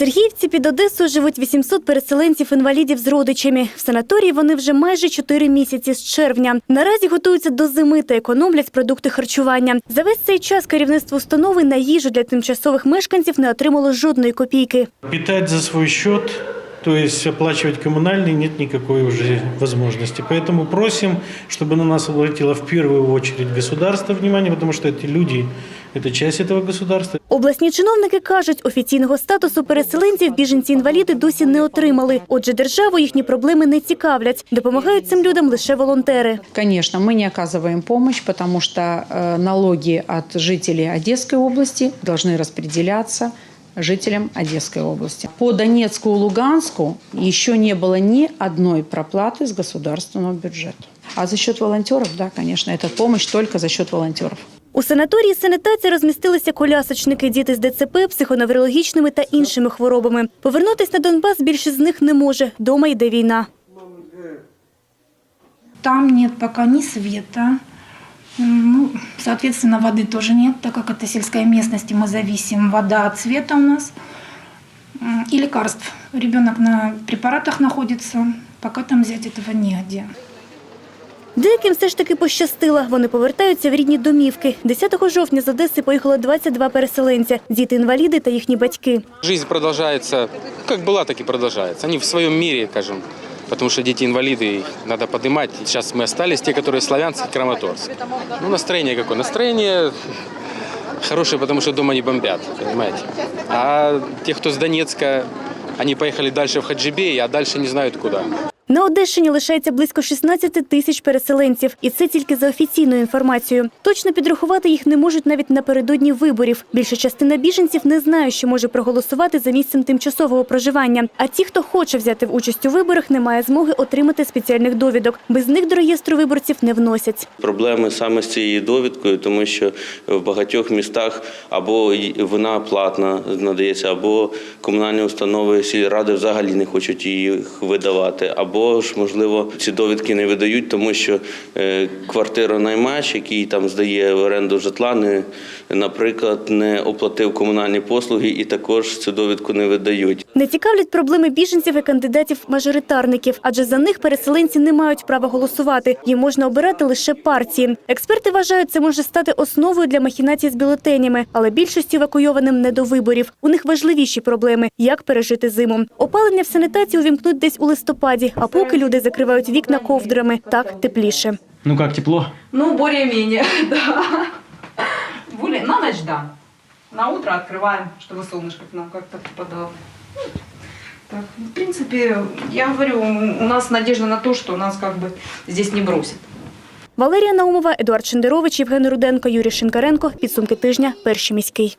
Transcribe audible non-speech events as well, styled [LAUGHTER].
Сергіївці під Одесою живуть 800 переселенців-інвалідів з родичами. В санаторії вони вже майже 4 місяці з червня. Наразі готуються до зими та економлять продукти харчування. За весь цей час керівництво установи на їжу для тимчасових мешканців не отримало жодної копійки. Питать за свой счет, то есть оплачивать коммунальные, нет никакой уже возможности. Поэтому просим, чтобы на нас обратило в первую очередь государство внимание, потому что эти люди – это часть этого государства. Обласні чиновники кажуть, офіційного статусу переселенців біженці-інваліди досі не отримали. Отже, державу їхні проблеми не цікавлять. Допомагають цим людям лише волонтери. Конечно, мы не оказываем помощь, потому что э, налоги от жителей Одесской области должны распределяться жителям Одесской области. По Донецку и Луганску еще не было ни одной проплаты с государственного бюджета. А за счет волонтеров, да, конечно, это помощь только за счет волонтеров. У санаторії санітації розмістилися колясочники, діти з ДЦП, психоневрологічними та іншими хворобами. Повернутись на Донбас більшість з них не може. Дома йде війна. Там нет пока ни света, м, ну, соответственно, воды тоже нет, так как это сельская местность, и мы зависим вода от света у нас, м, и лекарств. Ребенок на препаратах находится, пока там взять этого негде. Деяким все ж таки пощастило. Вони повертаються в рідні домівки. 10 жовтня з Одеси поїхало 22 переселенця – діти-інваліди та їхні батьки. Жизнь продолжается, ну, как была, так и продолжается. Они в своем мире, скажем, потому что дети-инвалиды, их надо поднимать. Сейчас мы остались, те, которые славянцы, Краматорск. Ну, настроение какое? Настроение хорошее, потому что дома не бомбят, понимаете. А те, кто с Донецка, они поехали дальше в Хаджибей, а дальше не знают куда. На Одещині лишається близько 16 тисяч переселенців. І це тільки за офіційною інформацією. Точно підрахувати їх не можуть навіть напередодні виборів. Більша частина біженців не знає, що може проголосувати за місцем тимчасового проживання. А ті, хто хоче взяти участь у виборах, не має змоги отримати спеціальних довідок. Без них до реєстру виборців не вносять. Проблеми саме з цією довідкою, тому що в багатьох містах або вона платна надається, або комунальні установи сільради взагалі не хочуть їх видавати, або ж можливо ці довідки не видають, тому що квартира наймач, який там здає в оренду житла, не наприклад, не оплатив комунальні послуги і також цю довідку не видають. Не цікавлять проблеми біженців і кандидатів-мажоритарників, адже за них переселенці не мають права голосувати. Їм можна обирати лише партії. Експерти вважають, це може стати основою для махінацій з бюлетенями, але більшості евакуйованим не до виборів. У них важливіші проблеми як пережити зиму. Опалення в санітації увімкнуть десь у листопаді, а поки люди закривають вікна ковдрами, так тепліше. Ну как, тепло? Ну, более-менее, [LAUGHS] да. Более... На ночь, да. На утро открываем, чтобы солнышко к нам как-то попадало. Ну, Так, ну, в принципе, я говорю, у нас надежда на то, что нас как бы здесь не бросит. Валерія Наумова, Едуард Шендерович, Євген Руденко, Юрій Шинкаренко. Підсумки тижня. Перший міський.